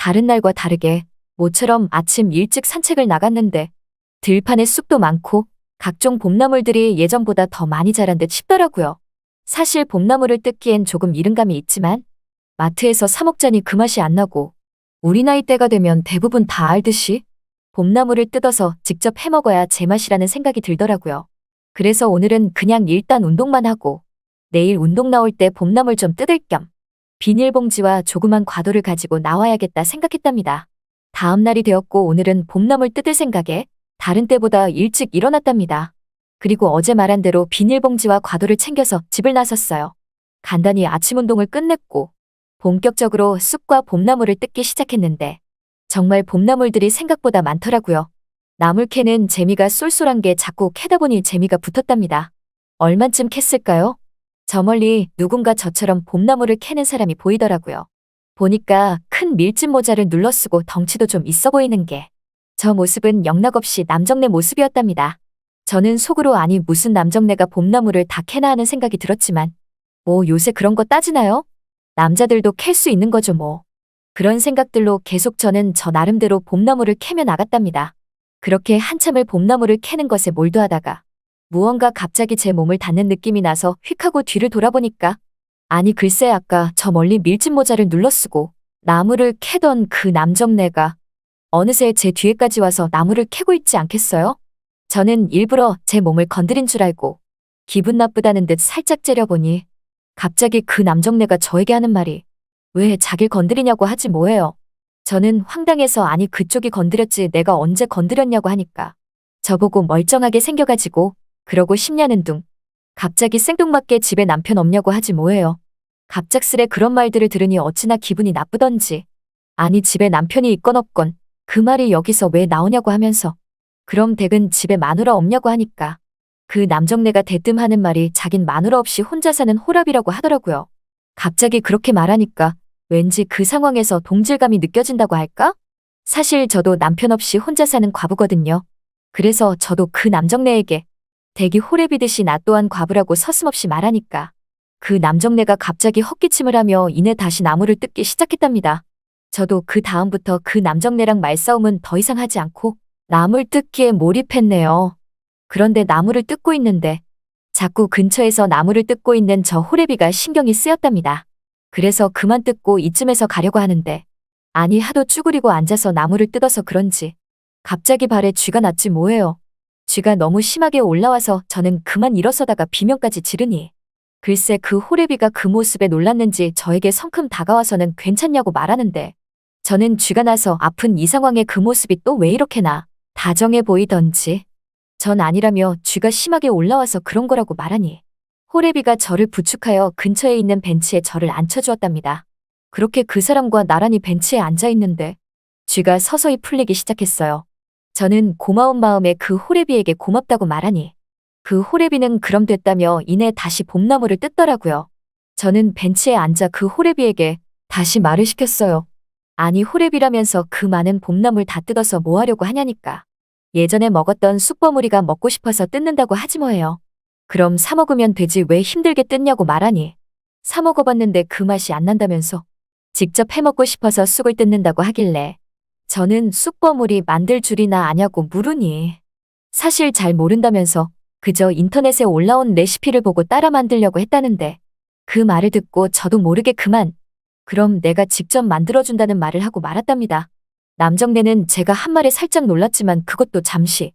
다른 날과 다르게 모처럼 아침 일찍 산책을 나갔는데 들판에 쑥도 많고 각종 봄나물들이 예전보다 더 많이 자란 듯 싶더라고요. 사실 봄나물을 뜯기엔 조금 이른 감이 있지만 마트에서 사 먹자니 그 맛이 안 나고 우리 나이 때가 되면 대부분 다 알듯이 봄나물을 뜯어서 직접 해 먹어야 제맛이라는 생각이 들더라고요. 그래서 오늘은 그냥 일단 운동만 하고 내일 운동 나올 때 봄나물 좀 뜯을 겸 비닐봉지와 조그만 과도를 가지고 나와야겠다 생각했답니다. 다음 날이 되었고 오늘은 봄나물 뜯을 생각에 다른 때보다 일찍 일어났답니다. 그리고 어제 말한 대로 비닐봉지와 과도를 챙겨서 집을 나섰어요. 간단히 아침 운동을 끝냈고 본격적으로 쑥과 봄나물을 뜯기 시작했는데 정말 봄나물들이 생각보다 많더라고요. 나물 캐는 재미가 쏠쏠한 게 자꾸 캐다 보니 재미가 붙었답니다. 얼만쯤 캤을까요? 저 멀리 누군가 저처럼 봄나물을 캐는 사람이 보이더라고요. 보니까 큰 밀짚 모자를 눌러 쓰고 덩치도 좀 있어 보이는 게 저 모습은 영락없이 남정네 모습이었답니다. 저는 속으로 아니 무슨 남정네가 봄나물을 다 캐나 하는 생각이 들었지만 뭐 요새 그런 거 따지나요? 남자들도 캘 수 있는 거죠 뭐. 그런 생각들로 계속 저는 저 나름대로 봄나물을 캐며 나갔답니다. 그렇게 한참을 봄나물을 캐는 것에 몰두하다가 무언가 갑자기 제 몸을 닿는 느낌이 나서 휙 하고 뒤를 돌아보니까 아니 글쎄 아까 저 멀리 밀짚 모자를 눌러쓰고 나무를 캐던 그 남정네가 어느새 제 뒤에까지 와서 나무를 캐고 있지 않겠어요? 저는 일부러 제 몸을 건드린 줄 알고 기분 나쁘다는 듯 살짝 째려보니 갑자기 그 남정네가 저에게 하는 말이 왜 자길 건드리냐고 하지 뭐예요. 저는 황당해서 아니 그쪽이 건드렸지 내가 언제 건드렸냐고 하니까 저보고 멀쩡하게 생겨가지고 그러고 싶냐는 둥 갑자기 생뚱맞게 집에 남편 없냐고 하지 뭐예요. 갑작스레 그런 말들을 들으니 어찌나 기분이 나쁘던지 아니 집에 남편이 있건 없건 그 말이 여기서 왜 나오냐고 하면서 그럼 댁은 집에 마누라 없냐고 하니까 그 남정네가 대뜸 하는 말이 자긴 마누라 없이 혼자 사는 호랍이라고 하더라고요. 갑자기 그렇게 말하니까 왠지 그 상황에서 동질감이 느껴진다고 할까? 사실 저도 남편 없이 혼자 사는 과부거든요. 그래서 저도 그 남정네에게 대기 호래비듯이 나 또한 과부라고 서슴없이 말하니까 그 남정네가 갑자기 헛기침을 하며 이내 다시 나무를 뜯기 시작했답니다. 저도 그 다음부터 그 남정네랑 말싸움은 더 이상 하지 않고 나물 뜯기에 몰입했네요. 그런데 나무를 뜯고 있는데 자꾸 근처에서 나무를 뜯고 있는 저 호래비가 신경이 쓰였답니다. 그래서 그만 뜯고 이쯤에서 가려고 하는데 아니 하도 쭈그리고 앉아서 나무를 뜯어서 그런지 갑자기 발에 쥐가 났지 뭐예요. 쥐가 너무 심하게 올라와서 저는 그만 일어서다가 비명까지 지르니 글쎄 그 호래비가 그 모습에 놀랐는지 저에게 성큼 다가와서는 괜찮냐고 말하는데 저는 쥐가 나서 아픈 이 상황에 그 모습이 또 왜 이렇게나 다정해 보이던지 전 아니라며 쥐가 심하게 올라와서 그런 거라고 말하니 호래비가 저를 부축하여 근처에 있는 벤치에 저를 앉혀주었답니다. 그렇게 그 사람과 나란히 벤치에 앉아 있는데 쥐가 서서히 풀리기 시작했어요. 저는 고마운 마음에 그 호래비에게 고맙다고 말하니 그 호래비는 그럼 됐다며 이내 다시 봄나무를 뜯더라고요. 저는 벤치에 앉아 그 호래비에게 다시 말을 시켰어요. 아니 호래비라면서 그 많은 봄나물 다 뜯어서 뭐 하려고 하냐니까. 예전에 먹었던 쑥버무리가 먹고 싶어서 뜯는다고 하지 뭐예요. 그럼 사 먹으면 되지 왜 힘들게 뜯냐고 말하니. 사 먹어봤는데 그 맛이 안 난다면서. 직접 해 먹고 싶어서 쑥을 뜯는다고 하길래. 저는 쑥버무리 만들 줄이나 아냐고 물으니. 사실 잘 모른다면서 그저 인터넷에 올라온 레시피를 보고 따라 만들려고 했다는데. 그 말을 듣고 저도 모르게 그만. 그럼 내가 직접 만들어준다는 말을 하고 말았답니다. 남정네는 제가 한 말에 살짝 놀랐지만 그것도 잠시.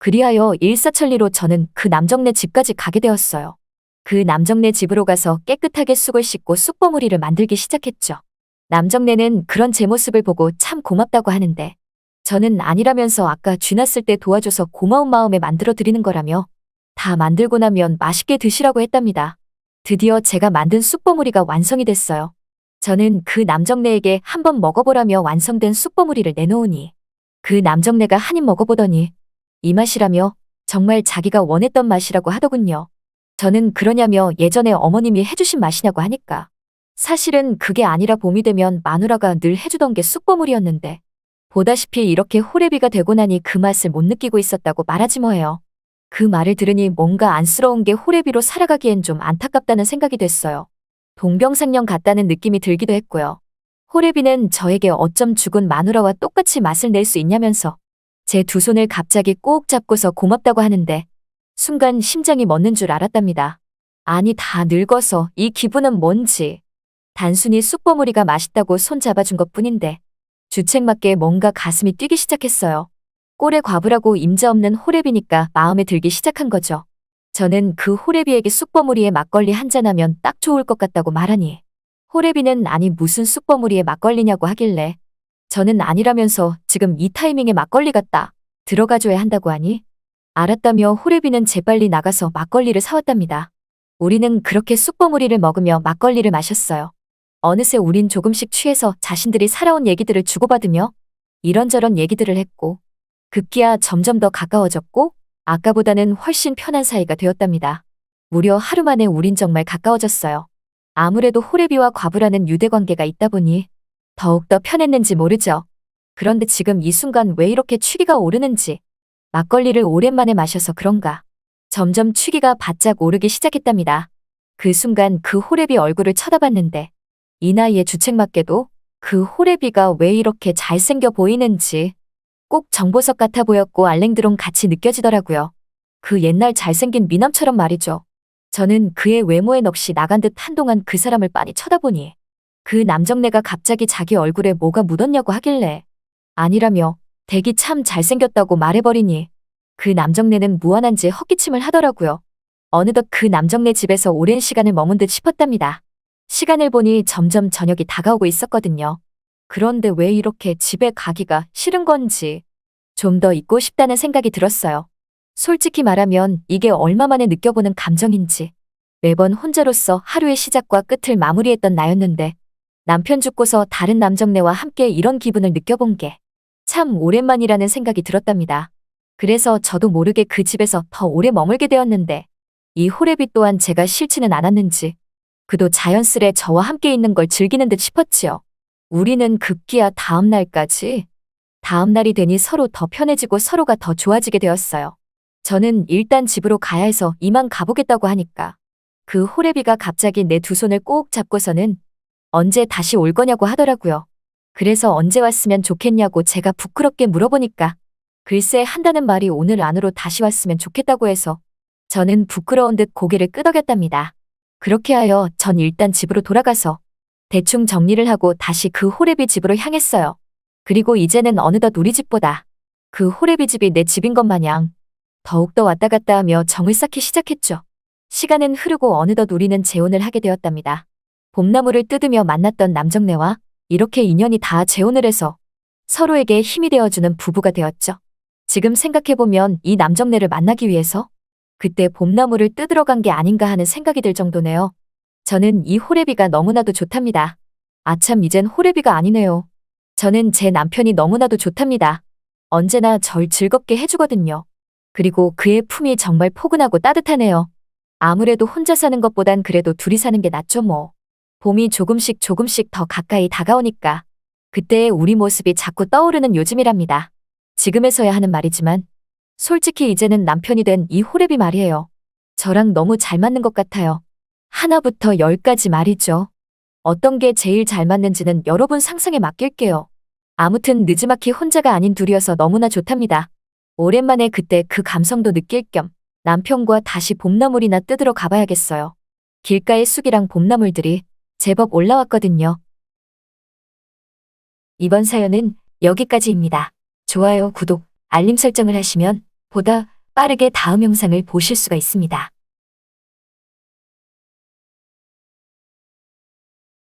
그리하여 일사천리로 저는 그 남정네 집까지 가게 되었어요. 그 남정네 집으로 가서 깨끗하게 쑥을 씻고 쑥버무리를 만들기 시작했죠. 남정네는 그런 제 모습을 보고 참 고맙다고 하는데 저는 아니라면서 아까 쥐났을 때 도와줘서 고마운 마음에 만들어 드리는 거라며 다 만들고 나면 맛있게 드시라고 했답니다. 드디어 제가 만든 쑥버무리가 완성이 됐어요. 저는 그 남정네에게 한번 먹어보라며 완성된 쑥버무리를 내놓으니 그 남정네가 한 입 먹어보더니 이 맛이라며 정말 자기가 원했던 맛이라고 하더군요. 저는 그러냐며 예전에 어머님이 해주신 맛이냐고 하니까 사실은 그게 아니라 봄이 되면 마누라가 늘 해주던 게 쑥버무리였는데 보다시피 이렇게 호래비가 되고 나니 그 맛을 못 느끼고 있었다고 말하지 뭐예요. 그 말을 들으니 뭔가 안쓰러운 게 호래비로 살아가기엔 좀 안타깝다는 생각이 됐어요. 동병상련 같다는 느낌이 들기도 했고요. 호레비는 저에게 어쩜 죽은 마누라와 똑같이 맛을 낼 수 있냐면서 제 두 손을 갑자기 꼭 잡고서 고맙다고 하는데 순간 심장이 멎는 줄 알았답니다. 아니 다 늙어서 이 기분은 뭔지. 단순히 쑥버무리가 맛있다고 손 잡아준 것 뿐인데 주책맞게 뭔가 가슴이 뛰기 시작했어요. 꼴에 과부라고 임자 없는 호레비니까 마음에 들기 시작한 거죠. 저는 그 호레비에게 쑥버무리에 막걸리 한잔하면 딱 좋을 것 같다고 말하니 호레비는 아니 무슨 쑥버무리에 막걸리냐고 하길래 저는 아니라면서 지금 이 타이밍에 막걸리 같다 들어가줘야 한다고 하니 알았다며 호레비는 재빨리 나가서 막걸리를 사왔답니다. 우리는 그렇게 쑥버무리를 먹으며 막걸리를 마셨어요. 어느새 우린 조금씩 취해서 자신들이 살아온 얘기들을 주고받으며 이런저런 얘기들을 했고 급기야 점점 더 가까워졌고 아까보다는 훨씬 편한 사이가 되었답니다. 무려 하루 만에 우린 정말 가까워졌어요. 아무래도 호레비와 과부라는 유대 관계가 있다 보니 더욱더 편했는지 모르죠. 그런데 지금 이 순간 왜 이렇게 취기가 오르는지 막걸리를 오랜만에 마셔서 그런가. 점점 취기가 바짝 오르기 시작했답니다. 그 순간 그 호레비 얼굴을 쳐다봤는데 이 나이에 주책맞게도 그 호레비가 왜 이렇게 잘생겨 보이는지 꼭 정보석 같아 보였고 알랭드롱 같이 느껴지더라고요. 그 옛날 잘생긴 미남처럼 말이죠. 저는 그의 외모에 넋이 나간 듯 한동안 그 사람을 빤히 쳐다보니 그 남정네가 갑자기 자기 얼굴에 뭐가 묻었냐고 하길래 아니라며 댁이 참 잘생겼다고 말해버리니 그 남정네는 무한한지 헛기침을 하더라고요. 어느덧 그 남정네 집에서 오랜 시간을 머문 듯 싶었답니다. 시간을 보니 점점 저녁이 다가오고 있었거든요. 그런데 왜 이렇게 집에 가기가 싫은 건지 좀 더 있고 싶다는 생각이 들었어요. 솔직히 말하면 이게 얼마만에 느껴보는 감정인지 매번 혼자로서 하루의 시작과 끝을 마무리했던 나였는데 남편 죽고서 다른 남정네와 함께 이런 기분을 느껴본 게 참 오랜만이라는 생각이 들었답니다. 그래서 저도 모르게 그 집에서 더 오래 머물게 되었는데 이 호레비 또한 제가 싫지는 않았는지 그도 자연스레 저와 함께 있는 걸 즐기는 듯 싶었지요. 우리는 급기야 다음 날까지 다음 날이 되니 서로 더 편해지고 서로가 더 좋아지게 되었어요. 저는 일단 집으로 가야 해서 이만 가보겠다고 하니까 그 호레비가 갑자기 내 두 손을 꼭 잡고서는 언제 다시 올 거냐고 하더라고요. 그래서 언제 왔으면 좋겠냐고 제가 부끄럽게 물어보니까 글쎄 한다는 말이 오늘 안으로 다시 왔으면 좋겠다고 해서 저는 부끄러운 듯 고개를 끄덕였답니다. 그렇게 하여 전 일단 집으로 돌아가서 대충 정리를 하고 다시 그 호레비 집으로 향했어요. 그리고 이제는 어느덧 우리 집보다 그 호레비 집이 내 집인 것 마냥 더욱더 왔다 갔다 하며 정을 쌓기 시작했죠. 시간은 흐르고 어느덧 우리는 재혼을 하게 되었답니다. 봄나무를 뜯으며 만났던 남정네와 이렇게 인연이 다 재혼을 해서 서로에게 힘이 되어주는 부부가 되었죠. 지금 생각해보면 이 남정네를 만나기 위해서 그때 봄나무를 뜯으러 간 게 아닌가 하는 생각이 들 정도네요. 저는 이 호레비가 너무나도 좋답니다. 아참 이젠 호레비가 아니네요. 저는 제 남편이 너무나도 좋답니다. 언제나 절 즐겁게 해주거든요. 그리고 그의 품이 정말 포근하고 따뜻하네요. 아무래도 혼자 사는 것보단 그래도 둘이 사는 게 낫죠 뭐. 봄이 조금씩 조금씩 더 가까이 다가오니까 그때의 우리 모습이 자꾸 떠오르는 요즘이랍니다. 지금에서야 하는 말이지만 솔직히 이제는 남편이 된 이 호레비 말이에요. 저랑 너무 잘 맞는 것 같아요. 하나부터 열까지 말이죠. 어떤 게 제일 잘 맞는지는 여러분 상상에 맡길게요. 아무튼 느지막이 혼자가 아닌 둘이어서 너무나 좋답니다. 오랜만에 그때 그 감성도 느낄 겸 남편과 다시 봄나물이나 뜯으러 가봐야겠어요. 길가의 쑥이랑 봄나물들이 제법 올라왔거든요. 이번 사연은 여기까지입니다. 좋아요, 구독, 알림 설정을 하시면 보다 빠르게 다음 영상을 보실 수가 있습니다.